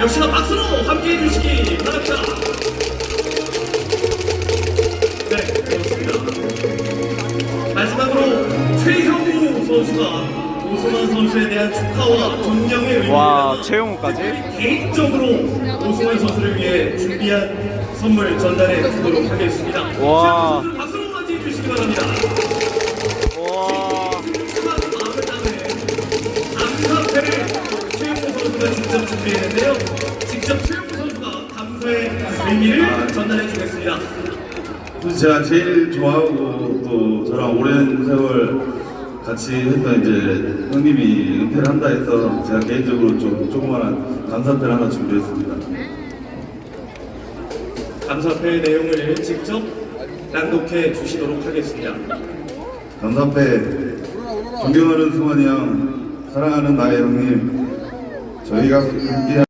역시나 박수로 함께 해 주시기 바랍니다. 네, 그렇습니다. 마지막으로 최형우 선수가 오승환 선수에 대한 축하와 존경의 의미를 와, 담아 최용우까지? 개인적으로 오승환 선수를 위해 준비한 선물 전달해 주도록 하겠습니다. 와. 박수로 맞이해 주시기 바랍니다. 선수가 직접 준비했는데요. 직접 최영우 선수가 감사의 의미를 전달해 주겠습니다. 제가 제일 좋아하고 또 저랑 오랜 세월 같이 했던 이제 형님이 은퇴를 한다 해서 제가 개인적으로 좀 조그마한 감사패를 하나 준비했습니다. 감사패의 내용을 직접 낭독해 주시도록 하겠습니다. 감사패 존경하는 승환이 형, 사랑하는 나의 형님, 저희가 함께